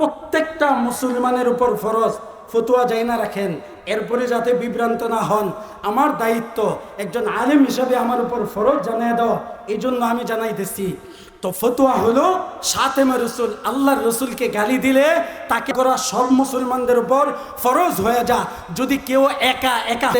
প্রত্যেকটা মুসলমানের উপর ফরজ ফতুয়া যাই না রাখেন। এরপরে যাতে বিভ্রান্ত না হন, আমার দায়িত্ব একজন আলেম হিসাবে আমার উপর ফরজ জানিয়ে দাও এই জন্য আমি জানাইতেছি। তো ফতুয়া হলো, সাতেমা রসুল, আল্লাহর রসুলকে গালি দিলে তাকে করা সব মুসলমানদের উপর ফরজ হয়ে যা। যদি কেউ একা একা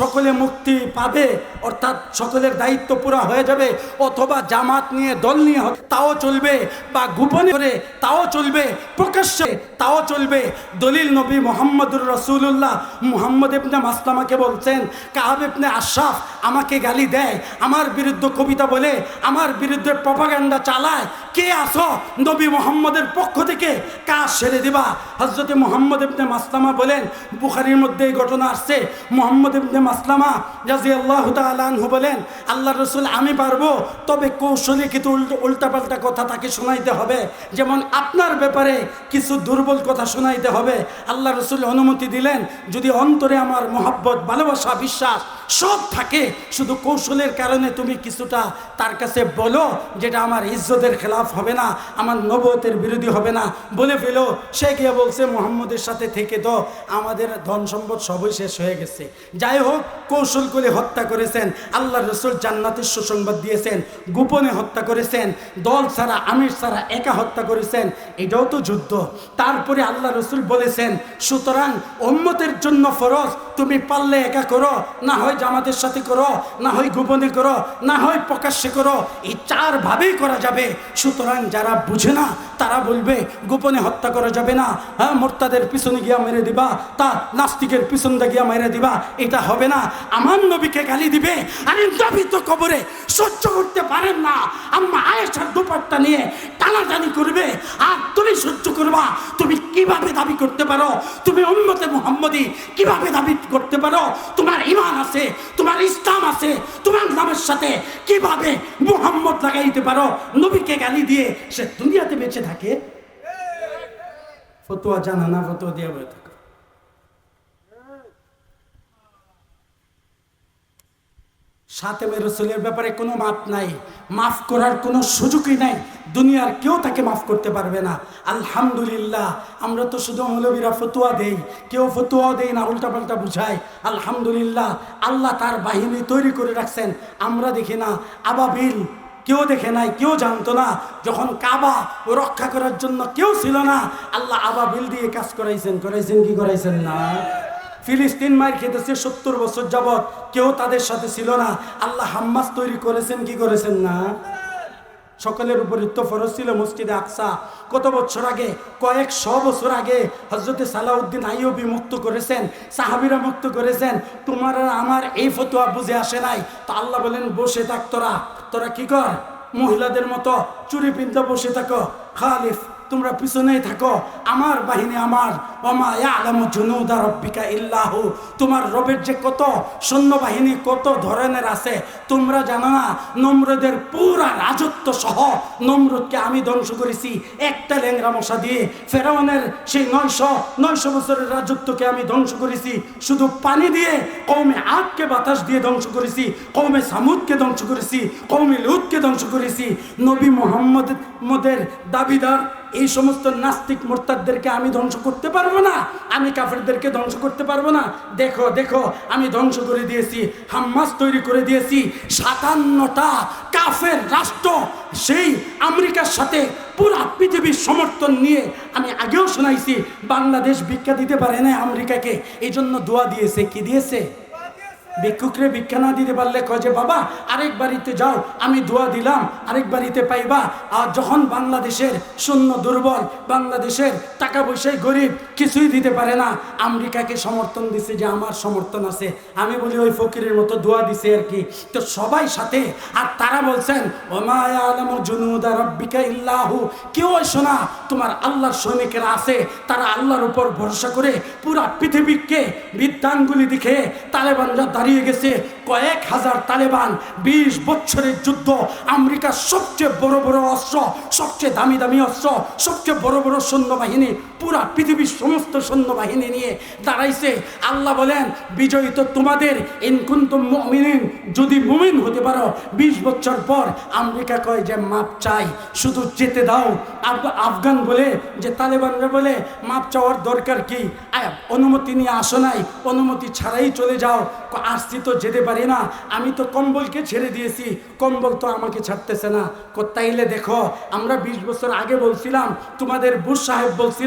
সকলে মুক্তি পাবে, অর্থাৎ সকলের দায়িত্ব পুরা হয়ে যাবে, অথবা জামাত নিয়ে, দল নিয়ে হবে, তাও চলবে, বা গোপনে করে তাও চলবে, প্রকাশ্যে তাও চলবে। দলিল নবী মোহাম্মদুর রসুল্লাহ মুহাম্মদ ইবনে মাসলামাকে বলছেন, কাহাব ইবনে আশরাফ আমাকে গালি দেয়, আমার বিরুদ্ধে কবিতা বলে, আমার বিরুদ্ধে প্রপাগান্ডা চালায় কে আসো নবী মোহাম্মদের পক্ষ থেকে কাজ সেরে দিবা। হজরত মোহাম্মদ ইবনে মাসলামা বলেন, বুখারির মধ্যে এই ঘটনা আসছে। মোহাম্মদ ইবনে মাসলামা রাজি আল্লাহ তালু বলেন, আল্লাহ রসুল, আমি পারব, তবে কৌশলে কিন্তু উল্টা পাল্টা কথা তাকে শোনাইতে হবে। যেমন আপনার ব্যাপারে কিছু দুর্বল কথা শোনাইতে হবে। আল্লাহ রসুল অনুমতি দিলেন, যদি অন্তরে আমার মোহাব্বত, ভালোবাসা, বিশ্বাস সব থাকে। শুধু কৌশলের কারণে তুমি কিছুটা তার কাছে বলো যেটা আমার ইজ্জতের খেলাফ হবে না, আমার নবতের বিরোধী হবে না। বলে ফেলো, সে গিয়ে বলছে, মোহাম্মদের সাথে থেকে তো আমাদের ধন সম্পদ সবই শেষ হয়ে গেছে। যাই হোক, কৌশল করে হত্যা করেছেন, আল্লাহ রসুল জান্নাতের সুসংবাদ দিয়েছেন, গোপনে হত্যা করেছেন, দল ছাড়া, আমির ছাড়া একা হত্যা করেছেন, এটাও তো যুদ্ধ। তারপরে আল্লাহ রসুল বলেছেন, সুতরাং উম্মতের জন্য ফরজ তুমি পারলে একা করো, না হয় জামাতের সাথে করো, না হয় গোপনে করো, না হয় প্রকাশ্যে করো, এই চার ভাবেই করা যাবে। সুতরাং যারা বুঝে না, তারা বলবে, গোপনে হত্যা করা যাবে না। হ্যাঁ মোর্তাদের পিছনে গিয়া মেরে দিবা, তা নাস্তিকের পিছনটা গিয়া মেরে দিবা, এটা হবে না। আমার নবীকে গালি দিবে, আরে নবী তো কবরে সহ্য করতে পারেন না। আম্মা আয়েশার দুপাট্টা নিয়ে টানাটানি করবে, আর তুমি সহ্য করবা। তুমি কীভাবে দাবি করতে পারো? তুমি উম্মতে মুহাম্মদি কীভাবে দাবি করতে পারো? তোমার ইমান আছে, তোমার ইসলাম আছে, তোমার নামের সাথে কীভাবে মুহাম্মদ লাগাইতে পারো? নবীকে গালি দিয়ে সে দুনিয়াতে বেঁচে থাকে। ফতোয়া জানা না, ফতোয়া দেওয়া হয়ে থাকো। সাতেমে রসুলের ব্যাপারে কোনো মাপ নাই, মাফ করার কোনো সুযোগই নাই, দুনিয়ার কেউ তাকে মাফ করতে পারবে না। আলহামদুলিল্লাহ, আমরা তো শুধু মৌলবীরা ফতুয়া দেই, কেউ ফতুয়াও দেই না, উল্টাপাল্টা বুঝায় আলহামদুলিল্লাহ, আল্লাহ তার বাহিনী তৈরি করে রাখছেন। আমরা দেখি না, আবাবিল কেউ দেখে নাই, কেউ জানতো না, যখন কাবা ও রক্ষা করার জন্য কেউ ছিল না, আল্লাহ আবাবিল দিয়ে কাজ করাইছেন করাইছেন কি করাইছেন না? ফিলিস্তিন মায়ের খেতেছে সত্তর বছর যাবৎ কেউ তাদের সাথে ছিল না। আল্লাহ হাম্মাস তৈরি করেছেন, কি করেছেন না? সকলের উপর তো ফরজ ছিল মসজিদে আকসা। কত বছর আগে কয়েক শ বছর আগে হজরতে সালাউদ্দিন আইয়বি মুক্ত করেছেন, সাহাবিরা মুক্ত করেছেন। তোমার আমার এই ফতোয়া বুঝে আসে নাই। তো আল্লাহ বলেন, বসে থাক তোরা। তোরা কি কর? মহিলাদের মতো চুরি পিনতে বসে থাকো। খালিফ তোমরা পিছনেই থাকো। আমার বাহিনী আমার। রব্বিকা ইল্লাহু। তোমার রবের যে কত সৈন্যবাহিনী, কত ধরনের আছে, তোমরা জানো না? নম্রদের পুরা রাজত্ব সহ নম্রদকে আমি ধ্বংস করেছি। একটা ল্যাংরা মশা দিয়ে ফেরাউনের সেই নয়শো নয়শো বছরের রাজত্বকে আমি ধ্বংস করেছি। শুধু পানি দিয়ে কৌমে আটকে বাতাস দিয়ে ধ্বংস করেছি কৌমে সামুদকে ধ্বংস করেছি কৌমে লুতকে ধ্বংস করেছি। নবী মোহাম্মদ মদের দাবিদার এই সমস্ত নাস্তিক মোরতাদদেরকে আমি ধ্বংস করতে পারব না, আমি কাফেরদেরকে ধ্বংস করতে পারব না। দেখো দেখো, আমি ধ্বংস করে দিয়েছি, হাম্মাস তৈরি করে দিয়েছি, সাতান্নটা কাফের রাষ্ট্র, সেই আমেরিকার সাথে পুরা পৃথিবীর সমর্থন নিয়ে আমি আগেও শোনাইছি, বাংলাদেশ ভিক্ষা দিতে পারে না আমেরিকাকে। এই জন্য দোয়া দিয়েছে, কি দিয়েছে? ভিক্ষুকরে ভিক্ষা না দিতে পারলে কয় যে, বাবা, আরেক বাড়িতে যাও, আমি দোয়া দিলাম, আরেক বাড়িতে পাইবা। আর যখন বাংলাদেশের শূন্য দুর্বল, বাংলাদেশের টাকা পয়সায় গরিব, কিছুই দিতে পারে না, আমেরিকাকে সমর্থন দিছে যে, আমার সমর্থন আছে। আমি বলি, ওই ফকিরের মতো দোয়া দিছে আর কি। তো সবাই সাথে, আর তারা বলছেন ওমায়া জুনুদা রব্বিকা ইল্লাহু। কেউ শোনা তোমার আল্লাহর সৈনিকেরা আছে, তারা আল্লাহর উপর ভরসা করে পুরা পৃথিবীকে বিদ্যানগুলি দেখে তালেবানরা দাঁড়িয়ে গেছে কয়েক হাজার তালেবান। বিশ বছরের যুদ্ধ, আমেরিকার সবচেয়ে বড় বড় অস্ত্র, সবচেয়ে দামি দামি অস্ত্র, সবচেয়ে বড় বড় সৈন্যবাহিনী, পুরা পৃথিবীর সমস্ত সৈন্যবাহিনী নিয়ে দাঁড়াইছে। আল্লাহ বলেন, বিজয়ী তো তোমাদের। ইনকুন্তুম মুমিনিন। যদি মুমিন হতে পারো, বিশ বছর পর আমেরিকা কয় যে, মাপ চাই, শুধু যেতে দাও। আফগান বলে, যে তালেবানরা বলে, মাপ চাওয়ার দরকার কি? অনুমতি নিয়ে আসো নাই, অনুমতি ছাড়াই চলে যাও। ক- আসছি তো যেতে পারি না। আমি তো কম্বলকে ছেড়ে দিয়েছি। কম্বল তো আমাকে ছাড়তেছে না। কোথায় দেখো, আমরা বিশ বছর আগে বলছিলাম, তোমাদের বুশ সাহেব বলছিল